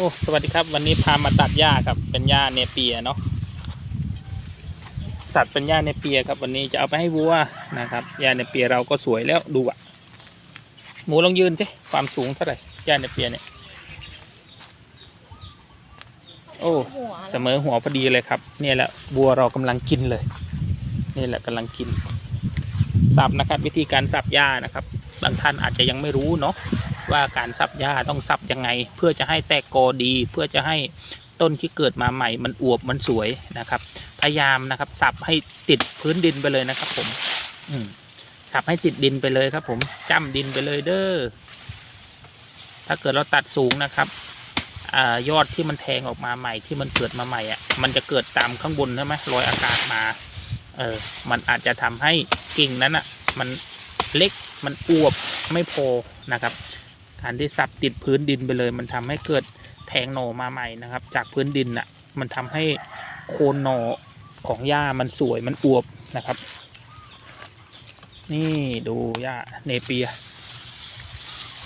โอ้สวัสดีครับ วันนี้พามาตัดหญ้าครับ เป็นหญ้าเนเปียเนาะตัดเป็นหญ้าเนเปียครับ วันนี้จะเอาไปให้วัวนะครับหญ้าเนเปียเราก็สวยแล้วดูอะหมูลองยืนสิความสูงเท่าไหร่หญ้าเนเปียเนี่ยโอ้เสมอหัวพอดีเลยครับเนี่ยแหละวัวเรากำลังกินเลย นี่แหละกำลังกินสับนะครับ วิธีการสับหญ้านะครับ บางท่านอาจจะยังไม่รู้เนาะ ว่าการสับหญ้าต้องสับยังไง เพื่อจะให้แตกกอดีเพื่อจะให้ต้นที่เกิดมาใหม่มันอวบมันสวยนะครับ พยายามนะครับสับให้ติดพื้นดินไปเลยนะครับ ผม อืมสับให้ติดดินไปเลยครับ ผมจ้ำดินไปเลยเด้อถ้าเกิดเราตัดสูงนะครับอยอดที่มันแทงออกมาใหม่ที่มันเกิดมาใหม่อะ มันจะเกิดตามข้างบนใช่ไหมลอยอากาศมา เออ มันอาจจะทำให้กิ่งนั้นอะ มันเล็กมันอวบไม่พอนะครับ การที่สับติดพื้นดินไปเลย มันทำให้เกิดแทงหน่อมาใหม่นะครับ จากพื้นดินอะมันทำให้โคนหน่อของหญ้ามันสวยมันอวบนะครับ นี่ดูหญ้าเนเปีย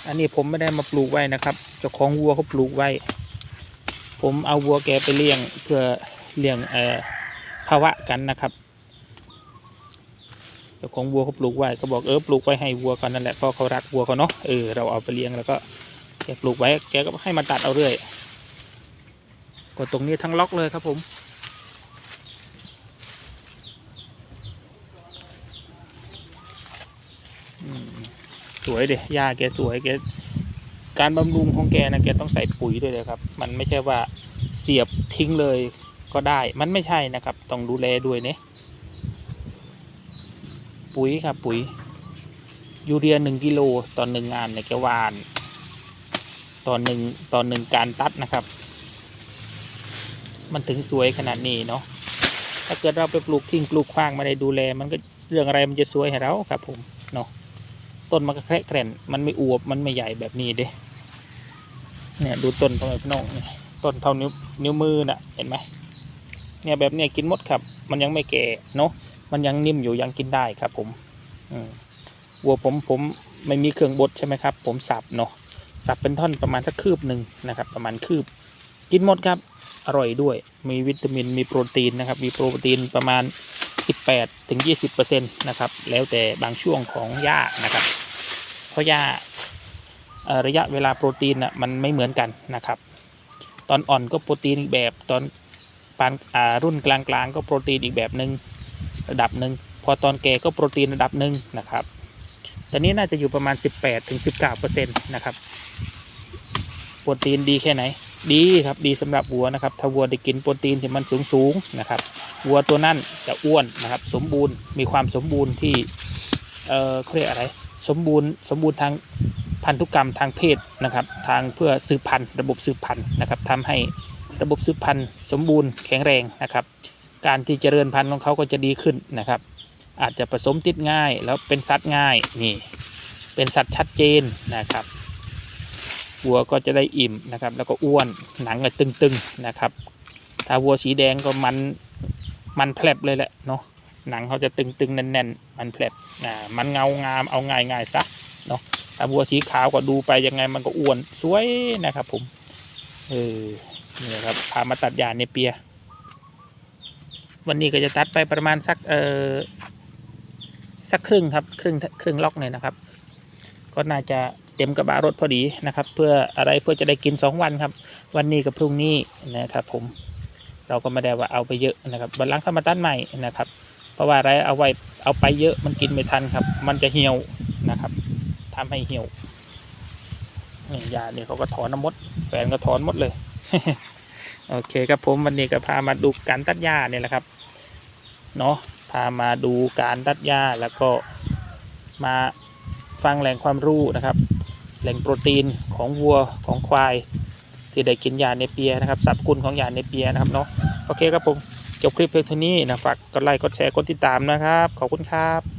อันนี้ผมไม่ได้มาปลูกไว้นะครับเจ้าของวัวเขาปลูกไว้ ผมเอาวัวแกไปเลี้ยงเพื่อเลี้ยงเอ่อภาวะกันนะครับ จ้าของวัวเขาปลูกไว้ก็บอกเออปลูกไว้ให้วัวก่อนนั่นแหละเพราะเขารักวัวเขาเนาะเออเราเอาไปเลี้ยงแล้วก็แกปลูกไว้แกก็ให้มาตัดเอาเรื่อยก็ตรงนี้ทั้งล็อกเลยครับผมอืมสวยเดียหญ้าแกสวยแกการบำรุงของแกนะแกต้องใส่ปุ๋ยด้วยเลยครับ มันไม่ใช่ว่าเสียบทิ้งเลยก็ได้ มันไม่ใช่นะครับ ต้องดูแลด้วยเนี่ย ปุ๋ยครับปุ๋ย ยูเรียหนึ่งกิโลต่อหนึ่งงานในแกหวานต่อหนึ่งต่อหนึ่งการตัดนะครับ มันถึงสวยขนาดนี้เนาะถ้าเกิดเราไปปลูกทิ้งปลูกขว้างไม่ได้ดูแล มันก็เรื่องอะไรมันจะสวยให้เราครับ ผมเนาะต้นมันก็แคระแกร่นมันไม่อวบมันไม่ใหญ่แบบนี้เด้เนี่ยดูต้นพ่อแม่พี่น้องต้นเท่านิ้วนิ้วมือน่ะเห็นไหมเนี่ยแบบเนี้ยกินหมดครับ มันยังไม่แก่เนาะ มันยังนิ่มอยู่ยังกินได้ครับ ผมวัวผมผมไม่มีเครื่องบดใช่ไหมครับ ผมสับเนาะสับเป็นท่อนประมาณสักคืบหนึ่งนะครับ ประมาณคืบ กินหมดครับ อร่อยด้วย มีวิตามินมีโปรตีนนะครับ มีโปรตีนประมาณ 18ถึง20%นะครับ แล้วแต่บางช่วงของหญ้านะครับ เพราะหญ้าระยะเวลาโปรตีนอะมันไม่เหมือนกันนะครับ ตอนอ่อนก็โปรตีนอีกแบบตอนปานอ่ารุ่นกลางๆ ก็โปรตีนอีกแบบหนึ่ง ระดับหนึ่งพอตอนแก่ก็โปรตีนระดับหนึ่งนะครับตอนนี้น่าจะอยู่ประมาณ 18ถึง19%นะครับโปรตีนดีแค่ไหน ดีครับดีสำหรับวัวนะครับถ้าวัวได้กินโปรตีนที่มันสูงสูงนะครับวัวตัวนั้นจะอ้วนนะครับ สมบูรณ์มีความสมบูรณ์ที่เอ่อเขาเรียกอะไร สมบูรณ์สมบูรณ์ทางพันธุกรรมทางเพศนะครับ ทางเพื่อสืบพันธุ์ระบบสืบพันธุ์นะครับทำให้ระบบสืบพันธุ์สมบูรณ์แข็งแรงนะครับ การที่เจริญพันธุ์ของเขาก็จะดีขึ้นนะครับ อาจจะผสมติดง่ายแล้วเป็นสัตว์ง่ายนี่เป็นสัตว์ชัดเจนนะครับวัวก็จะได้อิ่มนะครับ แล้วก็อ้วนหนังก็ตึงๆนะครับ ถ้าวัวสีแดงก็มันมันแผลบเลยแหละเนาะหนังเขาจะตึงๆแน่นๆมันแผลบอ่ามันเงางามเอาง่ายๆซะเนาะถ้าวัวสีขาวก็ดูไปยังไงมันก็อ้วนสวยนะครับ ผมเออนี่ครับพามาตัดยาในเปีย วันนี้ก็จะตัดไปประมาณสักเออสักครึ่งครับครึ่งครึ่งล็อกเนี่ยนะครับ ก็น่าจะเต็มกระบะรถพอดีนะครับ เพื่ออะไรเพื่อจะได้กินสองวันครับ วันนี้กับพรุ่งนี้นะครับผมเราก็ไม่ได้ว่าเอาไปเยอะนะครับวันหลังถ้ามาตัดใหม่นะครับ เพราะว่าอะไรเอาไว้เอาไปเยอะมันกินไม่ทันครับ มันจะเหี่ยวนะครับทำให้เหี่ยวยาเนี่ยเขาก็ถอนน้ำมด แฟนก็ถอนหมดเลย โอเคครับผมวันนี้ก็พามาดูการตัดหญ้าเนี่ยแหละครับ เนาะพามาดูการตัดหญ้าแล้วก็มาฟังแหล่งความรู้นะครับ แหล่งโปรตีนของวัวของควาย ที่ได้กินยาเนเปียนะครับสรรพคุณของยาเนเปียนะครับเนาะโอเคครับผมจบคลิปเพียงเท่านี้นะฝากกดไลค์กดแชร์กดติดตามนะครับ ขอบคุณครับ